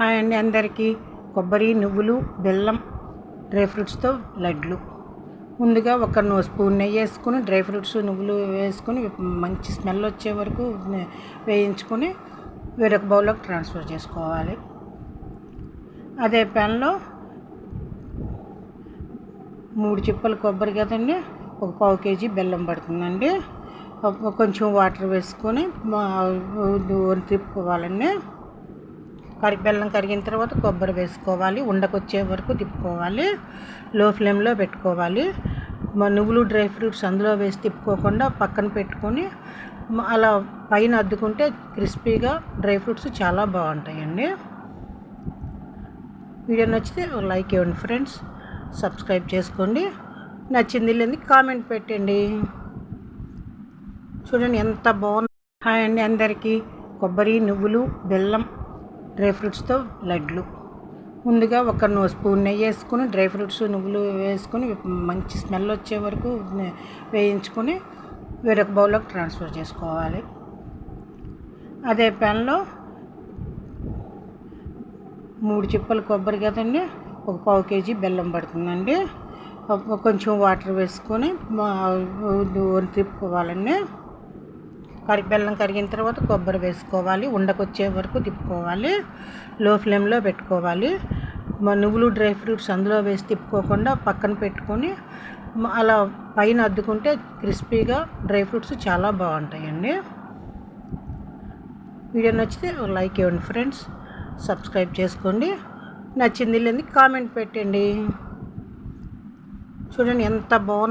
Hi అండి అందరికీ కొబ్బరి నువ్వులు బెల్లం డ్రై ఫ్రూట్స్తో లడ్లు ముందుగా ఒక నో స్పూన్ నెయ్యి వేసుకుని డ్రై ఫ్రూట్స్ నువ్వులు వేసుకొని మంచి స్మెల్ వచ్చే వరకు వేయించుకొని వేరొక బౌల్లోకి ట్రాన్స్ఫర్ చేసుకోవాలి అదే ప్యాన్లో మూడు చిప్పలు కొబ్బరి కదండి ఒక పావు కేజీ బెల్లం పడుతుందండి కొంచెం వాటర్ వేసుకొని మా- తిప్పుకోవాలండి కరిగి బెల్లం కరిగిన తర్వాత కొబ్బరి వేసుకోవాలి. ఉండకొచ్చే వరకు తిప్పుకోవాలి. లో ఫ్లేమ్లో పెట్టుకోవాలి. మా నువ్వులు డ్రై ఫ్రూట్స్ అందులో వేసి తిప్పుకోకుండా పక్కన పెట్టుకొని అలా పైన అద్దుకుంటే క్రిస్పీగా డ్రై ఫ్రూట్స్ చాలా బాగుంటాయండి. వీడియో నచ్చితే లైక్ ఇవ్వండి ఫ్రెండ్స్. సబ్స్క్రైబ్ చేసుకోండి. నచ్చింది లేని కామెంట్ పెట్టండి. చూడండి ఎంత బాగుంది. హాయ్ అండి అందరికీ. కొబ్బరి నువ్వులు బెల్లం డ్రై ఫ్రూట్స్తో లడ్లు. ముందుగా ఒక నో స్పూన్ నెయ్యి వేసుకుని డ్రై ఫ్రూట్స్ నువ్వులు వేసుకొని మంచి స్మెల్ వచ్చే వరకు వేయించుకొని వేరొక బౌల్లోకి ట్రాన్స్ఫర్ చేసుకోవాలి. అదే ప్యాన్లో మూడు చిప్పలు కొబ్బరి కదండి ఒక పావు కేజీ బెల్లం పడుతుందండి. కొంచెం వాటర్ వేసుకొని మా- తిప్పుకోవాలండి కరిగి బెల్లం కరిగిన తర్వాత కొబ్బరి వేసుకోవాలి. ఉండకొచ్చే వరకు తిప్పుకోవాలి. లో ఫ్లేమ్లో పెట్టుకోవాలి. మా నువ్వులు డ్రై ఫ్రూట్స్ అందులో వేసి తిప్పుకోకుండా పక్కన పెట్టుకొని అలా పైన అద్దుకుంటే క్రిస్పీగా డ్రై ఫ్రూట్స్ చాలా బాగుంటాయండి. వీడియో నచ్చితే లైక్ ఇవ్వండి ఫ్రెండ్స్. సబ్స్క్రైబ్ చేసుకోండి. నచ్చింది లేని కామెంట్ పెట్టండి. చూడండి ఎంత బాగుంది.